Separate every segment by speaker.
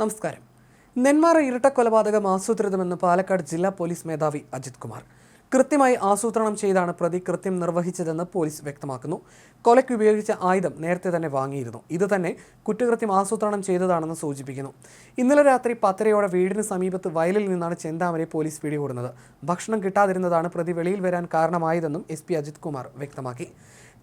Speaker 1: നമസ്കാരം. നെന്മാറ ഇരട്ടക്കൊലപാതകം ആസൂത്രിതമെന്ന് പാലക്കാട് ജില്ലാ പോലീസ് മേധാവി അജിത് കുമാർ. കൃത്യമായി ആസൂത്രണം ചെയ്താണ് പ്രതി കൃത്യം നിർവഹിച്ചതെന്ന് പോലീസ് വ്യക്തമാക്കുന്നു. കൊലയ്ക്ക് ഉപയോഗിച്ച ആയുധം നേരത്തെ തന്നെ വാങ്ങിയിരുന്നു. ഇത് തന്നെ കുറ്റകൃത്യം ആസൂത്രണം ചെയ്തതാണെന്ന് സൂചിപ്പിക്കുന്നു. ഇന്നലെ രാത്രി പത്തരയോടെ വീടിന് സമീപത്ത് വയലിൽ നിന്നാണ് ചെന്താമരെ പോലീസ് പിടികൂടുന്നത്. ഭക്ഷണം കിട്ടാതിരുന്നതാണ് പ്രതി വെളിയിൽ വരാൻ കാരണമായതെന്നും എസ് പി അജിത് കുമാർ വ്യക്തമാക്കി.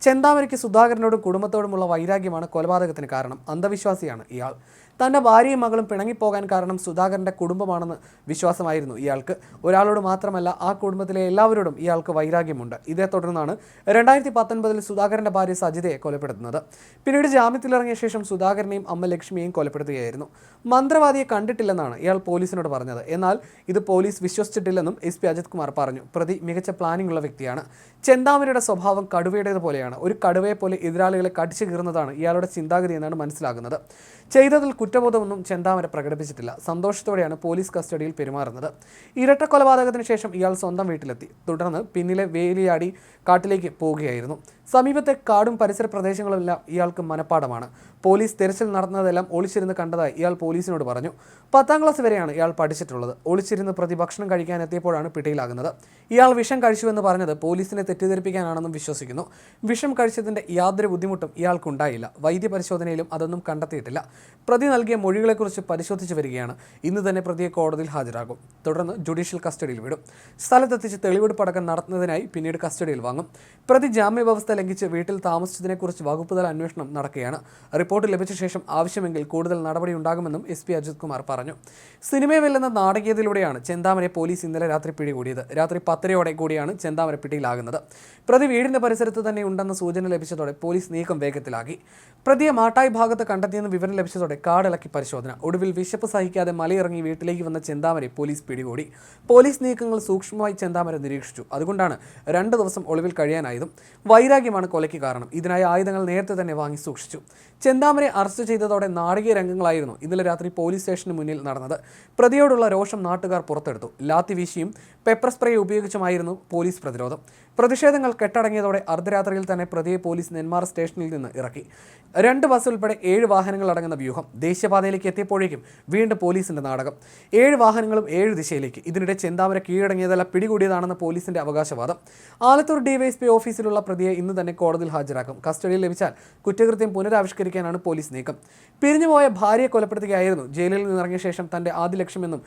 Speaker 1: ചെന്താമരയ്ക്ക് സുധാകരനോടും കുടുംബത്തോടുമുള്ള വൈരാഗ്യമാണ് കൊലപാതകത്തിന് കാരണം. അന്ധവിശ്വാസിയാണ് ഇയാൾ. തന്റെ ഭാര്യയും മകളും പിണങ്ങിപ്പോകാൻ കാരണം സുധാകരന്റെ കുടുംബമാണെന്ന് വിശ്വാസമായിരുന്നു ഇയാൾക്ക്. ഒരാളോട് മാത്രമല്ല ആ കുടുംബത്തിലെ എല്ലാവരോടും ഇയാൾക്ക് വൈരാഗ്യമുണ്ട്. ഇതേ തുടർന്നാണ് രണ്ടായിരത്തി പത്തൊൻപതിൽ സുധാകരന്റെ ഭാര്യ സജിതയെ കൊലപ്പെടുത്തുന്നത്. പിന്നീട് ജാമ്യത്തിലിറങ്ങിയ ശേഷം സുധാകരനെയും അമ്മ ലക്ഷ്മിയെയും കൊലപ്പെടുത്തുകയായിരുന്നു. മന്ത്രവാദിയെ കണ്ടിട്ടില്ലെന്നാണ് ഇയാൾ പോലീസിനോട് പറഞ്ഞത്. എന്നാൽ ഇത് പോലീസ് വിശ്വസിച്ചിട്ടില്ലെന്നും എസ് പി അജിത് കുമാർ പറഞ്ഞു. പ്രതി മികച്ച പ്ലാനിംഗ് ഉള്ള വ്യക്തിയാണ്. ചെന്താമരയുടെ സ്വഭാവം കടുവയുടേത് പോലെയാണ് ഒരു കടുവയെ പോലെ എതിരാളികളെ കടിച്ചു കീറുന്നതാണ് ഇയാളുടെ ചിന്താഗതി എന്നാണ് മനസ്സിലാകുന്നത്. ചെയ്തതിൽ കുറ്റബോധമൊന്നും ചെന്താമര പ്രകടിപ്പിച്ചിട്ടില്ല. സന്തോഷത്തോടെയാണ് പോലീസ് കസ്റ്റഡിയിൽ പെരുമാറുന്നത്. ഇരട്ട കൊലപാതകത്തിന് ശേഷം ഇയാൾ സ്വന്തം വീട്ടിലെത്തി. തുടർന്ന് പിന്നിലെ വേലിയാടി കാട്ടിലേക്ക് പോവുകയായിരുന്നു സമീപത്തെ കാടും പരിസര പ്രദേശങ്ങളുമെല്ലാം ഇയാൾക്ക് മനപ്പാടമാണ്. പോലീസ് തെരച്ചിൽ നടന്നതെല്ലാം ഒളിച്ചിരുന്ന് കണ്ടതായി ഇയാൾ പോലീസിനോട് പറഞ്ഞു. പത്താം ക്ലാസ് വരെയാണ് ഇയാൾ പഠിച്ചിട്ടുള്ളത്. ഒളിച്ചിരുന്ന് പ്രതി ഭക്ഷണം കഴിക്കാൻ എത്തിയപ്പോഴാണ് പിടിയിലാകുന്നത്. ഇയാൾ വിഷം കഴിച്ചുവെന്ന് പറഞ്ഞത് പോലീസിനെ തെറ്റിദ്ധരിപ്പിക്കാനാണെന്നും വിശ്വസിക്കുന്നു. വിഷം കഴിച്ചതിന്റെ യാതൊരു ബുദ്ധിമുട്ടും ഇയാൾക്കുണ്ടായില്ല. വൈദ്യ പരിശോധനയിലും അതൊന്നും കണ്ടെത്തിയിട്ടില്ല. പ്രതി നൽകിയ മൊഴികളെക്കുറിച്ച് പരിശോധിച്ചു വരികയാണ്. ഇന്ന് തന്നെ പ്രതിയെ കോടതിയിൽ ഹാജരാകും. തുടർന്ന് ജുഡീഷ്യൽ കസ്റ്റഡിയിൽ വിടും. സ്ഥലത്തെത്തിച്ച് തെളിവെടുപ്പടക്കം നടത്തുന്നതിനായി പിന്നീട് കസ്റ്റഡിയിൽ വാങ്ങും. പ്രതി ജാമ്യവ്യവസ്ഥ ലംഘിച്ച് വീട്ടിൽ താമസിച്ചതിനെക്കുറിച്ച് വകുപ്പ് തല അന്വേഷണം നടക്കുകയാണ്. റിപ്പോർട്ട് ലഭിച്ച ശേഷം ആവശ്യമെങ്കിൽ കൂടുതൽ നടപടി ഉണ്ടാകുമെന്നും എസ് പി അജിത് കുമാർ പറഞ്ഞു. സിനിമയെ വെല്ലുന്ന നാടകീയതയിലൂടെയാണ് ചെന്താമരെ പോലീസ് ഇന്നലെ രാത്രി പിടികൂടിയത്. രാത്രി പത്തരയോടെ കൂടിയാണ് ചെന്താമര പിടിയിലാകുന്നത്. പ്രതി വീടിന്റെ പരിസരത്ത് തന്നെ ഉണ്ടെന്ന സൂചന ലഭിച്ചതോടെ പോലീസ് നീക്കം വേഗത്തിലാക്കി. പ്രതിയെ മാട്ടായി ഭാഗത്ത് കണ്ടെത്തിയെന്ന് വിവരം ലഭിച്ചതോടെ കാടിളക്കി പരിശോധന. ഒടുവിൽ വിശപ്പ് സഹിക്കാതെ മലയിറങ്ങി വീട്ടിലേക്ക് വന്ന ചെന്താമരെ പോലീസ് പിടികൂടി. പോലീസ് നീക്കങ്ങൾ സൂക്ഷ്മമായി ചെന്താമര നിരീക്ഷിച്ചു. അതുകൊണ്ടാണ് രണ്ട് ദിവസം ഒളിവിൽ കഴിയാനായതും. വൈരാഗ്യമാണ് കൊലയ്ക്ക് കാരണം. ഇതിനായി ആയുധങ്ങൾ നേരത്തെ തന്നെ വാങ്ങി സൂക്ഷിച്ചു. ചെന്താമരെ അറസ്റ്റ് ചെയ്തതോടെ നാടകീയ രംഗങ്ങളായിരുന്നു ഇന്നലെ രാത്രി പോലീസ് സ്റ്റേഷന് മുന്നിൽ നടന്നത്. പ്രതിയോടുള്ള രോഷം നാട്ടുകാർ പുറത്തെടുത്തു. ലാത്തി വീശിയും പെപ്പർ സ്പ്രേ ഉപയോഗിച്ചുമായിരുന്നു പോലീസ് പ്രതിരോധം. പ്രതിഷേധങ്ങൾ കെട്ടടങ്ങിയതോടെ അർദ്ധരാത്രിയിൽ തന്നെ പ്രതിയെ പോലീസ് നെന്മാർ സ്റ്റേഷനിൽ നിന്ന് ഇറക്കി. രണ്ട് ബസ് ഉൾപ്പെടെ ഏഴ് വാഹനങ്ങൾ അടങ്ങുന്ന വ്യൂഹം ദേശീയപാതയിലേക്ക് എത്തിയപ്പോഴേക്കും വീണ്ടും പോലീസിന്റെ നാടകം. ഏഴ് വാഹനങ്ങളും ഏഴ് ദിശയിലേക്ക്. ഇതിനിടെ ചെന്താമര കീഴടങ്ങിയതല്ല പിടികൂടിയതാണെന്ന് പോലീസിന്റെ അവകാശവാദം. ആലത്തൂർ ഡിവൈഎസ്പി ഓഫീസിലുള്ള പ്രതിയെ ഇന്ന് തന്നെ കോടതിയിൽ ഹാജരാക്കും. കസ്റ്റഡിയിൽ ലഭിച്ചാൽ കുറ്റകൃത്യം പുനരാവിഷ്കരിക്കാനാണ് പോലീസ് നീക്കം. പിരിഞ്ഞുപോയ ഭാര്യയെ കൊലപ്പെടുത്തുകയായിരുന്നു. ജയിലിൽ നിന്നിറങ്ങിയ ശേഷം തന്റെ ആദ്യ ലക്ഷ്യമെന്നും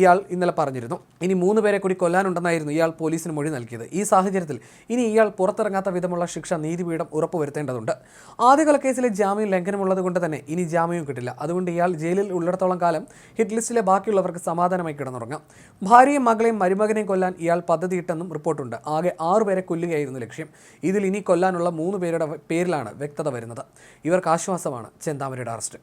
Speaker 1: ഇയാൾ ഇന്നലെ പറഞ്ഞിരുന്നു. ഇനി മൂന്ന് പേരെ കൂടി കൊല്ലാനുണ്ടെന്നായിരുന്നു ഇയാൾ പോലീസിന് മൊഴി നൽകിയത്. ഈ സാഹചര്യത്തിൽ ഇനി ഇയാൾ പുറത്തിറങ്ങാത്ത വിധമുള്ള ശിക്ഷ നീതിപീഠം ഉറപ്പുവരുത്തേണ്ടതുണ്ട്. ആദ്യകാല കേസിലെ ജാമ്യം ലംഘനമുള്ളത് കൊണ്ട് തന്നെ ഇനി ജാമ്യവും കിട്ടില്ല. അതുകൊണ്ട് ഇയാൾ ജയിലിൽ ഉള്ളിടത്തോളം കാലം ഹിറ്റ് ലിസ്റ്റിലെ ബാക്കിയുള്ളവർക്ക് സമാധാനമായി കിടന്നുറങ്ങാം. ഭാര്യയും മകളെയും മരുമകനെയും കൊല്ലാൻ ഇയാൾ പദ്ധതിയിട്ടെന്നും റിപ്പോർട്ടുണ്ട്. ആകെ ആറു പേരെ കൊല്ലുകയായിരുന്നു ലക്ഷ്യം. ഇതിൽ ഇനി കൊല്ലാനുള്ള മൂന്ന് പേരുടെ പേരിലാണ് വ്യക്തത വരുന്നത്. ഇവർക്ക് ആശ്വാസമാണ്. ചെന്താമരയുടെ അറസ്റ്റ്.